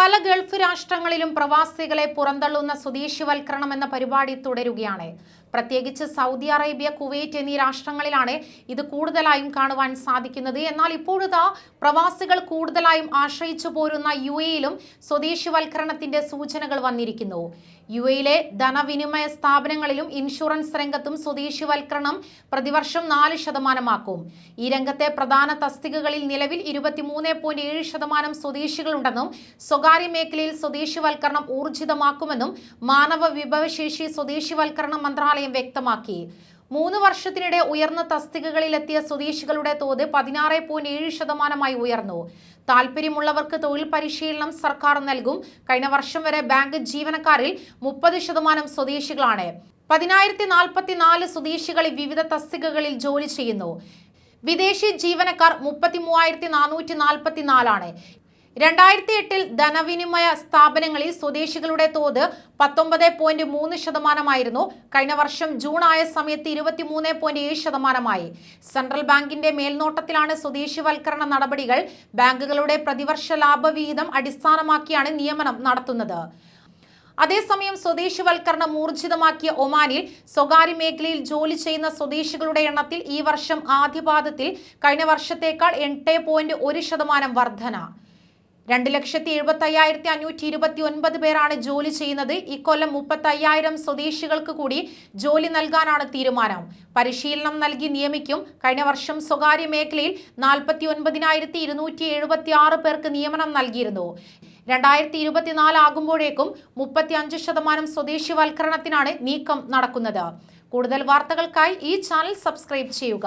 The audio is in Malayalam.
പല ഗൾഫ് രാഷ്ട്രങ്ങളിലും പ്രവാസികളെ പുറന്തള്ളുന്ന സ്വദേശിവൽക്കരണം എന്ന പരിപാടി തുടരുകയാണ്. പ്രത്യേകിച്ച് സൗദി അറേബ്യ കുവൈറ്റ് എന്നീ രാഷ്ട്രങ്ങളിലാണ് ഇത് കൂടുതലായും കാണുവാൻ സാധിക്കുന്നത്. എന്നാൽ ഇപ്പോഴത്തെ പ്രവാസികൾ കൂടുതലായും ആശ്രയിച്ചു പോരുന്ന യു എയിലും സ്വദേശിവൽക്കരണത്തിന്റെ സൂചനകൾ വന്നിരിക്കുന്നു. യു എയിലെ ധനവിനിമയ സ്ഥാപനങ്ങളിലും ഇൻഷുറൻസ് രംഗത്തും സ്വദേശിവൽക്കരണം പ്രതിവർഷം നാല് ശതമാനമാക്കും. ഈ രംഗത്തെ പ്രധാന തസ്തികകളിൽ നിലവിൽ ഇരുപത്തിമൂന്ന് പോയിന്റ് ഏഴ് ശതമാനം സ്വദേശികളുണ്ടെന്നും സ്വകാര്യ മേഖലയിൽ സ്വദേശിവൽക്കരണം ഊർജിതമാക്കുമെന്നും മാനവ വിഭവശേഷി സ്വദേശിവൽക്കരണ മന്ത്രാലയം വ്യക്തമാക്കി. മൂന്ന് വർഷത്തിനിടെ ഉയർന്ന തസ്തികകളിലെത്തിയ സ്വദേശികളുടെ തോത് പതിനാറ് പോയിന്റ് ഏഴ് ശതമാനമായി ഉയർന്നു. താല്പര്യമുള്ളവർക്ക് തൊഴിൽ പരിശീലനം സർക്കാർ നൽകും. കഴിഞ്ഞ വർഷം വരെ ബാങ്ക് ജീവനക്കാരിൽ മുപ്പത് ശതമാനം സ്വദേശികളാണ്. പതിനായിരത്തി നാൽപ്പത്തി നാല് സ്വദേശികൾ വിവിധ തസ്തികകളിൽ ജോലി ചെയ്യുന്നു. വിദേശി ജീവനക്കാർ മുപ്പത്തി മൂവായിരത്തി നാനൂറ്റി നാൽപ്പത്തി നാലാണ് രണ്ടായിരത്തി എട്ടിൽ ധനവിനിമയ സ്ഥാപനങ്ങളിൽ സ്വദേശികളുടെ തോത് പത്തൊമ്പത് പോയിന്റ് മൂന്ന് ശതമാനമായിരുന്നു. കഴിഞ്ഞ വർഷം ജൂൺ ആയ സമയത്ത് ഇരുപത്തിമൂന്ന് പോയിന്റ് ഏഴ് ശതമാനമായി. സെൻട്രൽ ബാങ്കിന്റെ മേൽനോട്ടത്തിലാണ് സ്വദേശിവൽക്കരണ നടപടികൾ. ബാങ്കുകളുടെ പ്രതിവർഷ ലാഭവിഹിതം അടിസ്ഥാനമാക്കിയാണ് നിയമനം നടത്തുന്നത്. അതേസമയം സ്വദേശിവൽക്കരണം ഊർജിതമാക്കിയ ഒമാനിൽ സ്വകാര്യ മേഖലയിൽ ജോലി ചെയ്യുന്ന സ്വദേശികളുടെ എണ്ണത്തിൽ ഈ വർഷം ആദ്യപാദത്തിൽ കഴിഞ്ഞ വർഷത്തേക്കാൾ എട്ട് പോയിന്റ് ഒരു ശതമാനം വർധന. രണ്ട് ലക്ഷത്തി എഴുപത്തി അയ്യായിരത്തി അഞ്ഞൂറ്റി ഇരുപത്തി ഒൻപത് പേരാണ് ജോലി ചെയ്യുന്നത്. ഇക്കൊല്ലം മുപ്പത്തി അയ്യായിരം സ്വദേശികൾക്ക് കൂടി ജോലി നൽകാനാണ് തീരുമാനം. പരിശീലനം നൽകി നിയമിക്കും. കഴിഞ്ഞ വർഷം സ്വകാര്യ മേഖലയിൽ നാൽപ്പത്തി ഒൻപതിനായിരത്തി ഇരുന്നൂറ്റി എഴുപത്തി ആറ് പേർക്ക് നിയമനം നൽകിയിരുന്നു. രണ്ടായിരത്തി ഇരുപത്തിനാല് ആകുമ്പോഴേക്കും മുപ്പത്തി അഞ്ച് ശതമാനം സ്വദേശിവൽക്കരണത്തിനാണ് നീക്കം നടക്കുന്നത്. കൂടുതൽ വാർത്തകൾക്കായി ഈ ചാനൽ സബ്സ്ക്രൈബ് ചെയ്യുക.